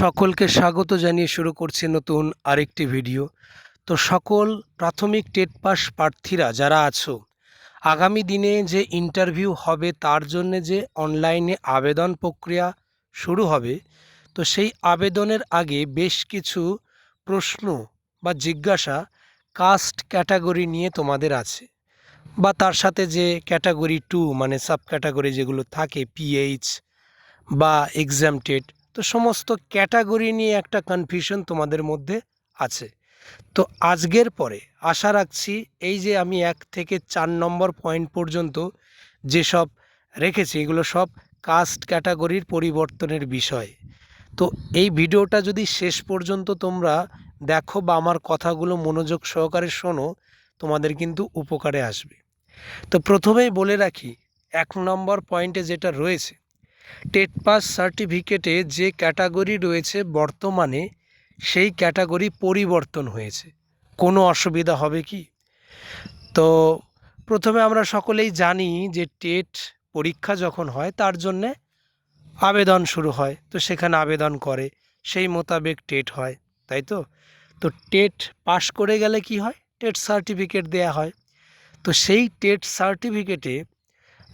সকলকে স্বাগত জানিয়ে শুরু করছি নতুন আরেকটি ভিডিও। তো সকল প্রাথমিক টেট পাস প্রার্থীরা যারা আছো, আগামী দিনে যে ইন্টারভিউ হবে তার জন্য যে অনলাইনে আবেদন প্রক্রিয়া শুরু হবে, তো সেই আবেদনের আগে বেশ কিছু প্রশ্ন বা জিজ্ঞাসা কাস্ট ক্যাটাগরি নিয়ে তোমাদের আছে। বা তার সাথে যে ক্যাটাগরি টু মানে সাব ক্যাটাগরি যেগুলো থাকে পিএইচ বা এক্সামটেড তো সমস্ত ক্যাটাগরি নিয়ে একটা কনফিউশন তোমাদের মধ্যে আছে। তো আজকের পরে আশা রাখছি এই যে আমি এক থেকে চার নম্বর পয়েন্ট পর্যন্ত যেসব রেখেছি, এগুলো সব কাস্ট ক্যাটাগরির পরিবর্তনের বিষয়। তো এই ভিডিওটা যদি শেষ পর্যন্ত তোমরা দেখো বা আমার কথাগুলো মনোযোগ সহকারে শোনো, তোমাদের কিন্তু উপকারে আসবে। তো প্রথমেই বলে রাখি, এক নম্বর পয়েন্টে যেটা রয়েছে টেট পাস সার্টিফিকেটে যে ক্যাটাগরি রয়েছে বর্তমানে, সেই ক্যাটাগরি পরিবর্তন হয়েছে। কোনো অসুবিধা হবে কি? তো প্রথমে আমরা সকলেই জানি যে টেট পরীক্ষা যখন হয়, তার জন্যে আবেদন শুরু হয়। তো সেখানে আবেদন করে, সেই মোতাবেক টেট হয়, তাই তো? তো টেট পাশ করে গেলে কি হয়? টেট সার্টিফিকেট দেয়া হয়। তো সেই টেট সার্টিফিকেটে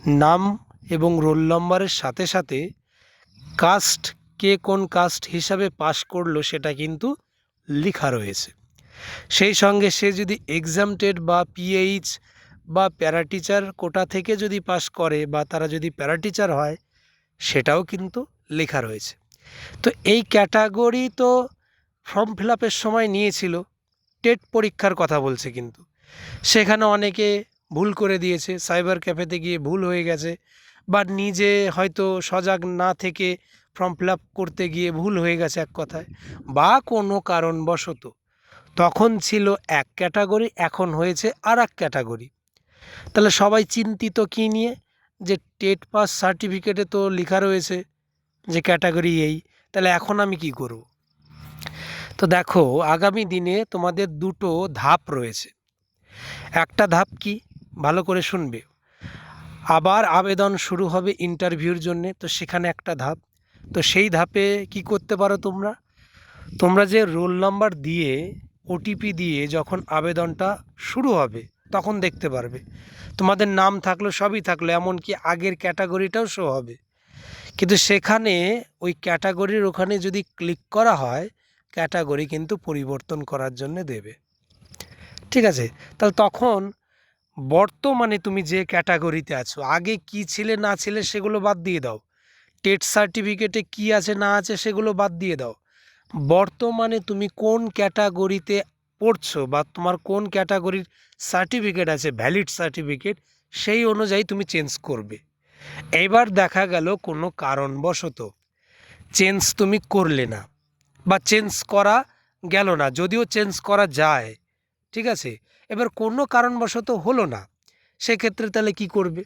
নাম এবং রোল নম্বরের সাথে সাথে কাস্ট, কে কোন কাস্ট হিসাবে পাশ করল সেটা কিন্তু লেখা রয়েছে। সেই সঙ্গে সে যদি এক্সামটেড বা পিএইচ বা প্যারাটিচার কোটা থেকে যদি পাশ করে বা তারা যদি প্যারাটিচার হয়, সেটাও কিন্তু লেখা রয়েছে। তো এই ক্যাটাগরি তো ফর্ম ফিল আপের সময় নিয়েছিল, টেট পরীক্ষার কথা বলছে কিন্তু। সেখানে অনেকে ভুল করে দিয়েছে, সাইবার ক্যাফেতে গিয়ে ভুল হয়ে গেছে বা নিজে হয়তো সজাগ না থেকে ফর্ম ফিল আপ করতে গিয়ে ভুল হয়ে গেছে এক কথায়, বা কোনো কারণবশত তখন ছিল এক ক্যাটাগরি এখন হয়েছে আর এক ক্যাটাগরি তাহলে সবাই চিন্তিত কী নিয়ে? যে টেট পাস সার্টিফিকেটে তো লেখা রয়েছে যে ক্যাটাগরি এই, তাহলে এখন আমি কি করব? তো দেখো, আগামী দিনে তোমাদের দুটো ধাপ রয়েছে। একটা ধাপ কি? ভালো করে শুনবে। আবার আবেদন শুরু হবে ইন্টারভিউর জন্যে, তো সেখানে একটা ধাপ। তো সেই ধাপে কি করতে পারো তোমরা? তোমরা যে রোল নাম্বার দিয়ে ওটিপি দিয়ে যখন আবেদনটা শুরু হবে, তখন দেখতে পারবে। তোমাদের নাম থাকল, সবই থাকল, এমনকি আগের ক্যাটাগরিটাও শো হবে। কিন্তু সেখানে ওই ক্যাটাগরির ওখানে যদি ক্লিক করা হয় ক্যাটাগরি কিন্তু পরিবর্তন করার জন্য দেবে। ঠিক আছে? তাহলে তখন বর্তমানে তুমি যে ক্যাটাগরিতে আছো, আগে কি ছিলে না ছিলে সেগুলো বাদ দিয়ে দাও। টেট সার্টিফিকেটে কি আছে না আছে সেগুলো বাদ দিয়ে দাও। বর্তমানে তুমি কোন ক্যাটাগরিতে পড়ছো বা তোমার কোন ক্যাটাগরির সার্টিফিকেট আছে, ভ্যালিড সার্টিফিকেট, সেই অনুযায়ী তুমি চেঞ্জ করবে। এবার দেখা গেল কোনো কারণবশত চেঞ্জ তুমি করলে না বা চেঞ্জ করা গেল না, যদিও চেঞ্জ করা যায়। ঠিক আছে? এবার কোনো কারণবশত হলো না। সেক্ষেত্রে তাহলে কি করবে?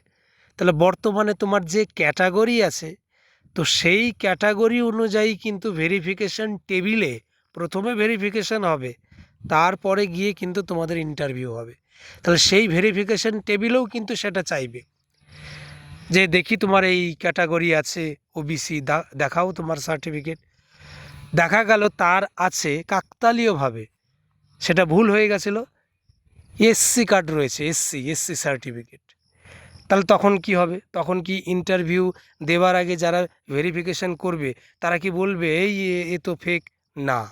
তাহলে বর্তমানে তোমার যে ক্যাটাগরি আছে, তো সেই ক্যাটাগরি অনুযায়ী কিন্তু ভেরিফিকেশন টেবিলে প্রথমে ভেরিফিকেশন হবে, তারপরে গিয়ে কিন্তু তোমাদের ইন্টারভিউ হবে। তাহলে সেই ভেরিফিকেশন টেবিলেও কিন্তু সেটা চাইবে। যে দেখি তোমার এই ক্যাটাগরি আছে ওবিসি দেখাও তোমার সার্টিফিকেট দেখা গেল তার আছে কাকতালীয়ভাবে। সেটা ভুল হয়ে গেছিল। এসসি কার্ড রয়েছে এসসি এসসি সার্টিফিকেট তাহলে তখন কি হবে? তখন কি ইন্টারভিউ দেওয়ার আগে যারা ভেরিফিকেশন করবে, তারা কি বলবে, এই এ- তো ফেক না।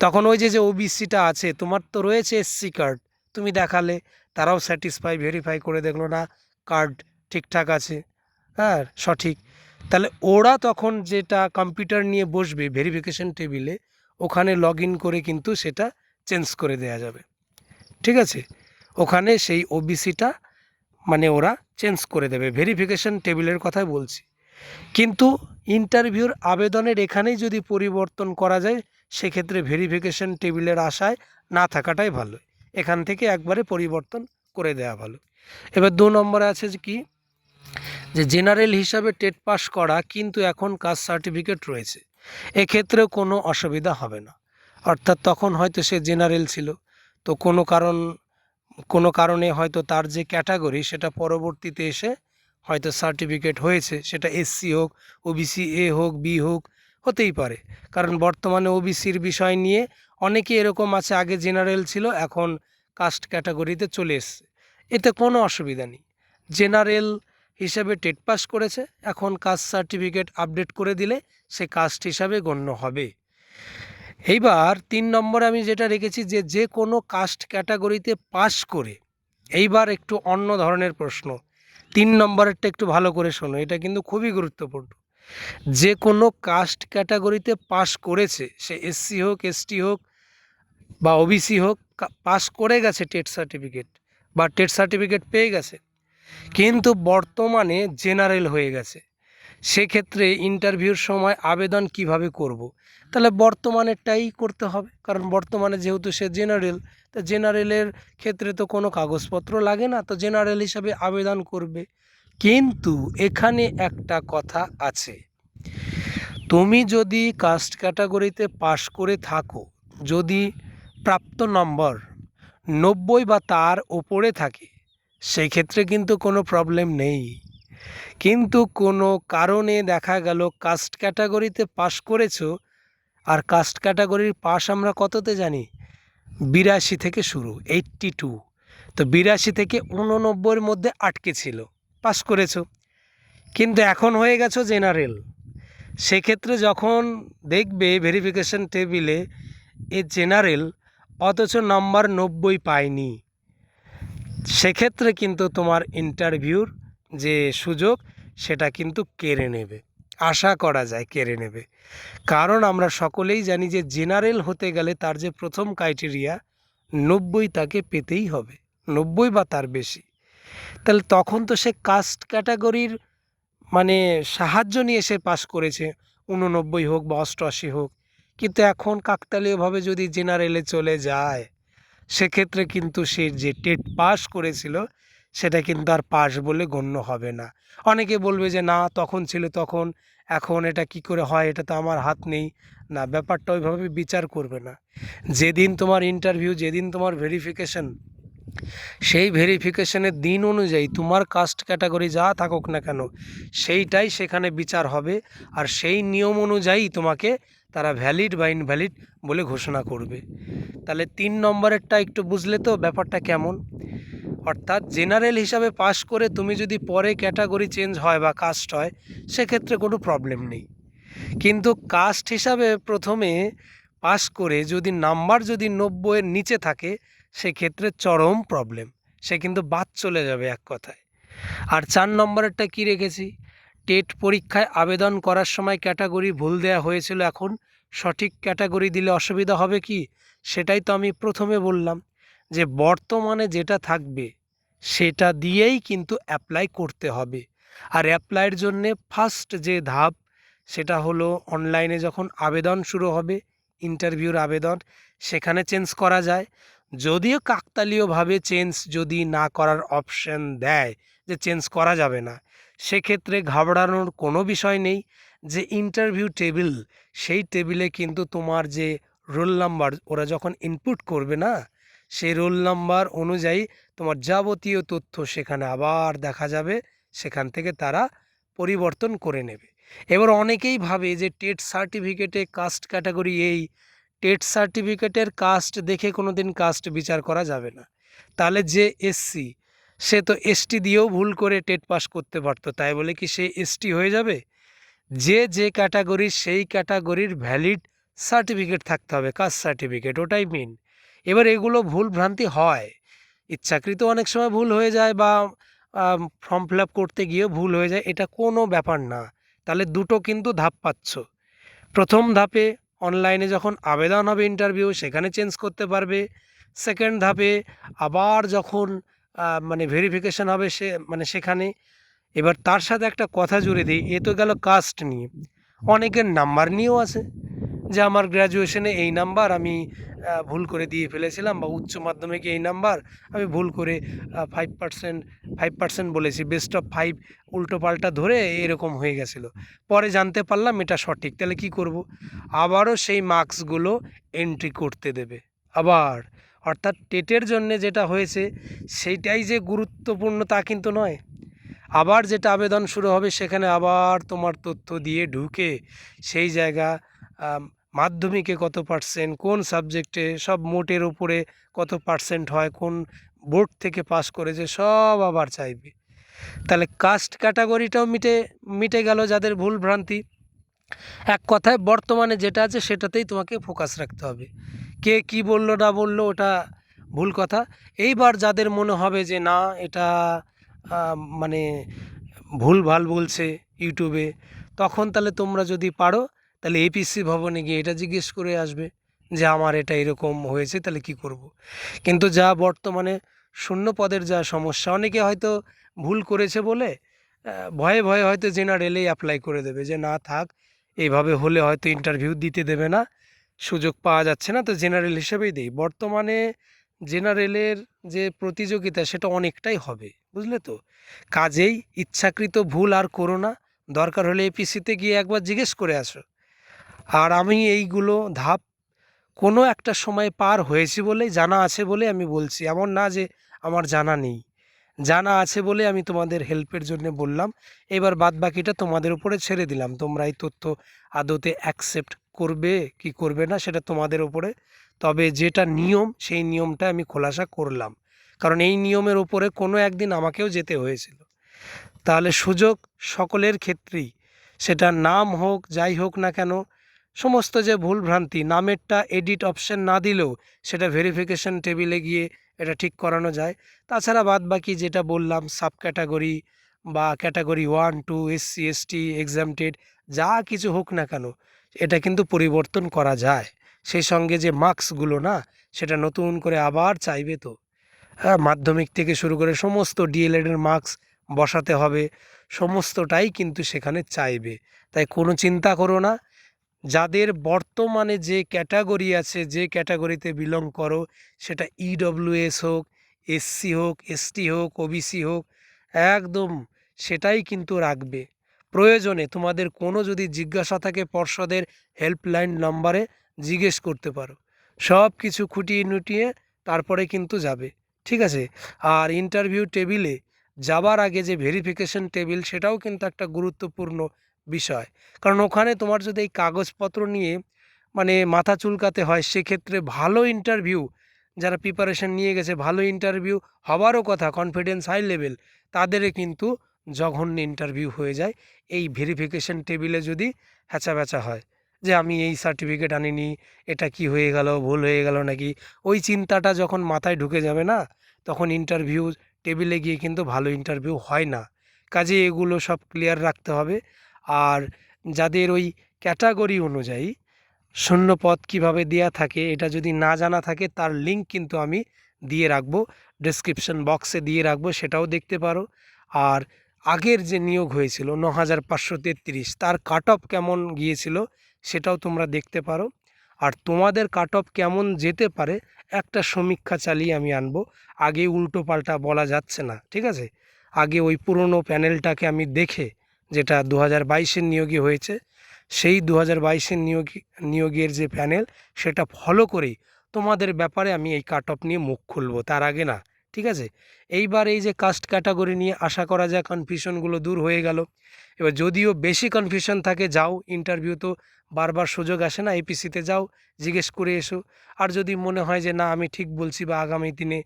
তখন ওই যে যে ওবিসিটা আছে, তোমার তো রয়েছে এসসি কার্ড তুমি দেখালে, তারাও স্যাটিসফাই ভেরিফাই করে দেখল, না কার্ড ঠিকঠাক আছে। হ্যাঁ সঠিক। তাহলে ওরা তখন যেটা কম্পিউটার নিয়ে বসবে ভেরিফিকেশন টেবিলে ওখানে লগ করে কিন্তু সেটা চেঞ্জ করে দেওয়া যাবে। ঠিক আছে? ওখানে সেই ওবিসিটা মানে ওরা চেঞ্জ করে দেবে। ভেরিফিকেশন টেবিলের কথাই বলছি। কিন্তু ইন্টারভিউর আবেদনের এখানেই যদি পরিবর্তন করা যায়, সেক্ষেত্রে ভেরিফিকেশন টেবিলের আশায় না থাকাটাই ভালো। এখান থেকে একবারে পরিবর্তন করে দেওয়া ভালো। এবার দু নম্বরে আছে যে কি? যে জেনারেল হিসাবে টেট পাস করা কিন্তু এখন কাস্ট সার্টিফিকেট রয়েছে। এক্ষেত্রেও কোনো অসুবিধা হবে না। অর্থাৎ তখন হয়তো সে জেনারেল ছিল। তো কোনো কারণ, কোনো কারণে হয়তো তার যে ক্যাটাগরি সেটা পরবর্তীতে এসে হয়তো সার্টিফিকেট হয়েছে। সেটা এসসি হোক ওবিসি এ হোক বি হোক, হতেই পারে। কারণ বর্তমানে ওবিসির বিষয় নিয়ে অনেকে এরকম আছে, আগে জেনারেল ছিল, এখন কাস্ট ক্যাটাগরিতে চলে এসছে। এতে কোনো অসুবিধা নেই। জেনারেল হিসাবে টেট পাস করেছে, এখন কাস্ট সার্টিফিকেট আপডেট করে দিলে সে কাস্ট হিসাবে গণ্য হবে। এইবার তিন নম্বরে আমি যেটা রেখেছি যে যে কোনো কাস্ট ক্যাটাগরিতে পাস করে, এইবার একটু অন্য ধরনের প্রশ্ন। তিন নম্বরেরটা একটু ভালো করে শোনো, এটা কিন্তু খুবই গুরুত্বপূর্ণ। যে কোনো কাস্ট ক্যাটাগরিতে পাস করেছে, সে এসসি হোক এসটি হোক, বা ওবিসি হোক পাস করে গেছে টেট সার্টিফিকেট বা টেট সার্টিফিকেট পেয়ে গেছে। কিন্তু বর্তমানে জেনারেল হয়ে গেছে। সেক্ষেত্রে ইন্টারভিউর সময় আবেদন কীভাবে করব। তাহলে বর্তমানেরটাই করতে হবে। কারণ বর্তমানে যেহেতু সে জেনারেল তা জেনারেলের ক্ষেত্রে তো কোনো কাগজপত্র লাগে না, তো জেনারেল হিসাবে আবেদন করবে। কিন্তু এখানে একটা কথা আছে। তুমি যদি কাস্ট ক্যাটাগরিতে পাশ করে থাকো, যদি প্রাপ্ত নম্বর নব্বই বা তার ওপরে থাকে সেই ক্ষেত্রে কিন্তু কোনো প্রবলেম নেই। কিন্তু কোনো কারণে দেখা গেল কাস্ট ক্যাটাগরিতে পাশ করেছ, আর কাস্ট ক্যাটাগরির পাস আমরা কততে জানি? বিরাশি থেকে শুরু এইট্টি টু তো বিরাশি থেকে উননব্বইয়ের মধ্যে আটকে ছিল পাস করেছ। কিন্তু এখন হয়ে গেছো জেনারেল। সেক্ষেত্রে যখন দেখবে ভেরিফিকেশন টেবিলে এ জেনারেল, অথচ নাম্বার নব্বই পায়নি। সেক্ষেত্রে কিন্তু তোমার ইন্টারভিউর যে সুযোগ, সেটা কিন্তু কেড়ে নেবে। আশা করা যায় কেড়ে নেবে। কারণ আমরা সকলেই জানি যে জেনারেল হতে গেলে তার যে প্রথম ক্রাইটেরিয়া, নব্বই তাকে পেতেই হবে, নব্বই বা তার বেশি। তাহলে তখন তো সে কাস্ট ক্যাটাগরির মানে সাহায্য নিয়ে সে পাশ করেছে উননব্বই হোক বা অষ্টআশি হোক। কিন্তু এখন কাকতালীয়ভাবে যদি জেনারেলে চলে যায়, সেক্ষেত্রে কিন্তু সে যে টেট পাস করেছিল সেটা কিন্তু আর পাস বলে গণ্য হবে না। অনেকে বলবে যে, না, তখন ছিল তখন, এখন এটা কি করে হয়? এটা তো আমার হাত নেই। না, ব্যাপারটা ওইভাবে বিচার করবে না। যেদিন তোমার ইন্টারভিউ যেদিন তোমার ভেরিফিকেশন সেই ভেরিফিকেশনের দিন অনুযায়ী তোমার কাস্ট ক্যাটাগরি যা থাকুক না কেন, সেইটাই সেখানে বিচার হবে আর সেই নিয়ম অনুযায়ী তোমাকে তারা ভ্যালিড বা ইনভ্যালিড বলে ঘোষণা করবে। তাহলে তিন নম্বরেরটা একটু বুঝলে তো ব্যাপারটা কেমন? অর্থাৎ জেনারেল হিসাবে পাশ করে তুমি যদি পরে ক্যাটাগরি চেঞ্জ হয় বা কাস্ট হয়, সেক্ষেত্রে কোনো প্রবলেম নেই। কিন্তু কাস্ট হিসাবে প্রথমে পাস করে যদি নাম্বার যদি নব্বইয়ের নিচে থাকে, সেক্ষেত্রে চরম প্রবলেম। সে কিন্তু বাদ চলে যাবে এক কথায়। আর চার নম্বরেরটা কি রেখেছি? টেট পরীক্ষায় আবেদন করার সময় ক্যাটাগরি ভুল দেওয়া হয়েছিল এখন, সঠিক ক্যাটাগরি দিলে অসুবিধা হবে কি? সেটাই তো আমি প্রথমে বললাম। যে বর্তমানে যেটা থাকবে, সেটা দিয়েই কিন্তু অ্যাপ্লাই করতে হবে। আর অ্যাপ্লাইয়ের জন্যে ফার্স্ট যে ধাপ, সেটা হলো অনলাইনে যখন আবেদন শুরু হবে ইন্টারভিউর আবেদন, সেখানে চেঞ্জ করা যায়। যদিও কাকতালীয়ভাবে চেঞ্জ যদি না করার অপশন দেয়, যে চেঞ্জ করা যাবে না, সেক্ষেত্রে ঘাবড়ানোর কোনো বিষয় নেই যে ইন্টারভিউ টেবিল সেই টেবিলে কিন্তু তোমার যে রোল নাম্বার ওরা যখন ইনপুট করবে না সেই রোল নাম্বার অনুযায়ী তোমার যাবতীয় তথ্য সেখানে আবার দেখা যাবে, সেখান থেকে তারা পরিবর্তন করে নেবে। এবার অনেকেই ভাবে যে টেট সার্টিফিকেটে কাস্ট ক্যাটাগরি এই, টেট সার্টিফিকেটের কাস্ট দেখে কোনো দিন কাস্ট বিচার করা যাবে না। তাহলে যে এসসি, সে তো এসটি দিয়েও ভুল করে টেট পাস করতে পারতো, তাই বলে কি সে এসটি হয়ে যাবে? যে যে ক্যাটাগরির সেই ক্যাটাগরির ভ্যালিড সার্টিফিকেট থাকতে হবে, কাস্ট সার্টিফিকেট, ওটাই মেন এবার এগুলো ভুল ভ্রান্তি হয়। ইচ্ছাকৃত অনেক সময় ভুল হয়ে যায় বা ফর্ম ফিল আপ করতে গিয়েও ভুল হয়ে যায়, এটা কোনো ব্যাপার না। তাহলে দুটো কিন্তু ধাপ পাচ্ছ। প্রথম ধাপে অনলাইনে যখন আবেদন হবে ইন্টারভিউ সেখানে চেঞ্জ করতে পারবে। সেকেন্ড ধাপে আবার যখন মানে ভেরিফিকেশান হবে সে মানে সেখানে। এবার তার সাথে একটা কথা জুড়ে দিই, এ তো গেল কাস্ট নিয়ে। অনেকের নাম্বার নিয়েও আছে, যে আমার গ্র্যাজুয়েশনে এই নাম্বার আমি ভুল করে দিয়ে ফেলেছিলাম বা উচ্চ মাধ্যমিকে এই নাম্বার, আমি ভুল করে ফাইভ পার্সেন্ট ফাইভ পার্সেন্ট বলেছি। বেস্ট অফ ফাইভ উল্টো পাল্টা ধরে এরকম হয়ে গেছিল। পরে জানতে পারলাম এটা সঠিক। তাহলে কি করব। আবারও সেই মার্কসগুলো এন্ট্রি করতে দেবে। আবার, অর্থাৎ টেটের জন্যে যেটা হয়েছে, সেইটাই যে গুরুত্বপূর্ণ তা কিন্তু নয়। আবার যেটা আবেদন শুরু হবে, সেখানে আবার তোমার তথ্য দিয়ে ঢুকে সেই জায়গা মাধ্যমিকে কত পার্সেন্ট কোন সাবজেক্টে সব মোটের উপরে কত পার্সেন্ট হয়, কোন বোর্ড থেকে পাস করেছে সব আবার চাইবে। তাহলে কাস্ট ক্যাটাগরিটাও মিটে মিটে গেল যাদের ভুল ভ্রান্তি। এক কথায় বর্তমানে যেটা আছে সেটাতেই তোমাকে ফোকাস রাখতে হবে। কে কি বলল, না বলল, ওটা ভুল কথা। এইবার যাদের মনে হবে যে না, এটা মানে ভুল ভালো বলছে ইউটিউবে, তখন তাহলে তোমরা যদি পারো তাহলে এপিসি ভবনে গিয়ে এটা জিজ্ঞেস করে আসবে যে আমার এটা এরকম হয়েছে, তাহলে কি করব। কিন্তু যা বর্তমানে শূন্য পদের যা সমস্যা, অনেকে হয়তো ভুল করেছে বলে ভয়ে ভয়ে হয়তো জেনারেলেই অ্যাপ্লাই করে দেবে যে না থাক, এইভাবে হলে হয়তো ইন্টারভিউ দিতে দেবে না, সুযোগ পাওয়া যাচ্ছে না, তো জেনারেল হিসেবেই দিই। বর্তমানে জেনারেলের যে প্রতিযোগিতা, সেটা অনেকটাই হবে, বুঝলে তো? কাজেই ইচ্ছাকৃত ভুল আর করো না, দরকার হলে এপিসিতে গিয়ে একবার জিজ্ঞেস করে আসো। আর আমি এইগুলো ধাপ কোনো একটা সময় পার হয়েছি বলেই জানা আছে বলে আমি বলছি। এমন না যে আমার জানা নেই। জানা আছে বলে আমি তোমাদের হেল্পের জন্য বললাম। এবার বাদ বাকিটা তোমাদের উপরে ছেড়ে দিলাম। তোমরা এই তথ্য আদতে অ্যাকসেপ্ট করবে কি করবে না সেটা তোমাদের উপরে। তবে যেটা নিয়ম, সেই নিয়মটা আমি খোলাসা করলাম। কারণ এই নিয়মের উপরে কোনো একদিন আমাকেও যেতে হয়েছিল। তাহলে সুযোগ সকলের ক্ষেত্রেই। সেটা নাম হোক, যাই হোক না কেন সমস্ত যে ভুল ভ্রান্তি নামেরটা এডিট অপশন না দিলেও সেটা ভেরিফিকেশন টেবিলে গিয়ে এটা ঠিক করানো যায়। তাছাড়া বাদ বাকি যেটা বললাম সাব ক্যাটাগরি বা category one two SC ST exempted যা কিছু হোক না কেন, এটা কিন্তু পরিবর্তন করা যায়। সেই সঙ্গে যে মার্কসগুলো না, সেটা নতুন করে আবার চাইবে তো। হ্যাঁ মাধ্যমিক থেকে শুরু করে সমস্ত ডিএলএডের মার্কস বসাতে হবে, সমস্তটাই কিন্তু সেখানে চাইবে। তাই কোনো চিন্তা করো না যাদের বর্তমানে যে ক্যাটাগরি আছে, যে ক্যাটাগরিতে বিলং করো, সেটা ইডব্লিউএস হোক এসসি হোক এসটি হোক ওবিসি হোক, একদম সেটাই কিন্তু রাখবে। প্রয়োজনে তোমাদের কোনো যদি জিজ্ঞাসা থাকে পর্ষদের হেল্পলাইন নাম্বারে জিজ্ঞেস করতে পারো। সব কিছু খুঁটিয়ে নুটিয়ে তারপরে কিন্তু যাবে, ঠিক আছে? আর ইন্টারভিউ টেবিলে যাবার আগে যে ভেরিফিকেশন টেবিল সেটাও কিন্তু একটা গুরুত্বপূর্ণ বিষয়। কারণ ওখানে তোমার যদি এই কাগজপত্র নিয়ে মানে মাথা চুলকাতে হয়, সেক্ষেত্রে ভালো ইন্টারভিউ যারা প্রিপারেশন নিয়ে গেছে, ভালো ইন্টারভিউ হবারও কথা কনফিডেন্স হাই লেভেল তাদের কিন্তু জঘন্য ইন্টারভিউ হয়ে যায়। এই ভেরিফিকেশন টেবিলে যদি হ্যাচা হয় যে আমি এই সার্টিফিকেট আনিনি, এটা কি হয়ে গেল, ভুল হয়ে গেল নাকি? ওই চিন্তাটা যখন মাথায় ঢুকে যাবে না, তখন ইন্টারভিউ টেবিলে গিয়ে কিন্তু ভালো ইন্টারভিউ হয় না। কাজে এগুলো সব ক্লিয়ার রাখতে হবে। আর যাদের ওই ক্যাটাগরি অনুযায়ী শূন্য পদ কীভাবে দেওয়া থাকে এটা যদি না জানা থাকে, তার লিঙ্ক কিন্তু আমি দিয়ে রাখব, ডেসক্রিপশন বক্সে দিয়ে রাখব, সেটাও দেখতে পারো। আর আগের যে নিয়োগ হয়েছিল ন হাজার পাঁচশো তার কাট অফ কেমন গিয়েছিল সেটাও তোমরা দেখতে পারো। আর তোমাদের কাট অফ কেমন যেতে পারে, একটা সমীক্ষা চালিয়ে আমি আনব। আগে উল্টো পাল্টা বলা যাচ্ছে না, ঠিক আছে? আগে ওই পুরনো প্যানেলটাকে আমি দেখে যেটা দু হাজার বাইশের নিয়োগে হয়েছে, সেই দু হাজার বাইশের নিয়োগ নিয়োগের যে প্যানেল, সেটা ফলো করেই তোমাদের ব্যাপারে আমি এই কাট অফ নিয়ে মুখ খুলবো। তার আগে না, ঠিক আছে? এইবার এই যে কাস্ট ক্যাটাগরি নিয়ে আশা করা যায় কনফিউশনগুলো দূর হয়ে গেল। এবার যদিও বেশি কনফিউশন থাকে, যাও ইন্টারভিউ তো বারবার সুযোগ আসে না এপিসিতে যাও, জিজ্ঞেস করে এসো। আর যদি মনে হয় যে না, আমি ঠিক বলছি বা আগামী দিনে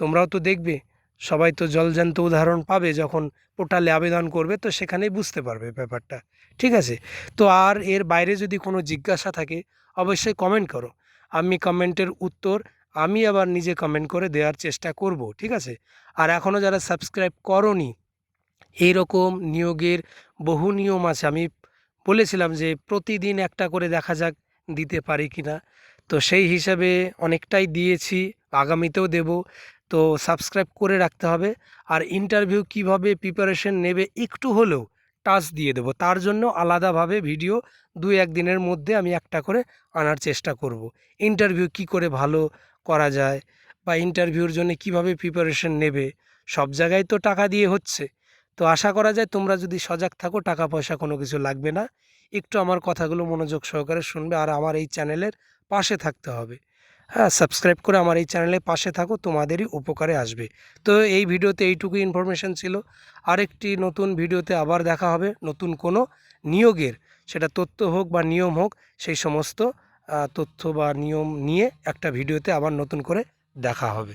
তোমরাও তো দেখবে সবাই তো জলজান্ত উদাহরণ পাবে যখন পোর্টালে আবেদন করবে, তো সেখানেই বুঝতে পারবে ব্যাপারটা। ঠিক আছে? তো আর এর বাইরে যদি কোনো জিজ্ঞাসা থাকে, অবশ্যই কমেন্ট করো। আমি কমেন্টের উত্তর আমি আবার নিজে কমেন্ট করে দেওয়ার চেষ্টা করব, ঠিক আছে? আর এখনও যারা সাবস্ক্রাইব করনি, এইরকম নিয়োগের বহু নিয়ম আছে। আমি বলেছিলাম যে প্রতিদিন একটা করে দেখা যাক দিতে পারি কি না তো সেই হিসাবে অনেকটাই দিয়েছি, আগামীতেও দেব। তো সাবস্ক্রাইব করে রাখতে হবে। আর ইন্টারভিউ কীভাবে প্রিপারেশন নেবে একটু হলেও টাচ দিয়ে দেবো। তার জন্য আলাদাভাবে ভিডিও দুই এক দিনের মধ্যে আমি একটা করে আনার চেষ্টা করব। ইন্টারভিউ কি করে ভালো করা যায় বা ইন্টারভিউর জন্য কীভাবে প্রিপারেশন নেবে, সব জায়গায় তো টাকা দিয়ে হচ্ছে। তো আশা করা যায় তোমরা যদি সজাগ থাকো, টাকা পয়সা কোনো কিছু লাগবে না। একটু আমার কথাগুলো মনোযোগ সহকারে শুনবে আর আমার এই চ্যানেলের পাশে থাকতে হবে। হ্যাঁ সাবস্ক্রাইব করে আমার এই চ্যানেলে পাশে থাকো, তোমাদেরই উপকারে আসবে। তো এই ভিডিওতে এইটুকু ইনফরমেশান ছিল। আরেকটি নতুন ভিডিওতে আবার দেখা হবে নতুন কোনো নিয়োগের। সেটা তথ্য হোক বা নিয়ম হোক, সেই সমস্ত তথ্য বা নিয়ম নিয়ে একটা ভিডিওতে আবার নতুন করে দেখা হবে।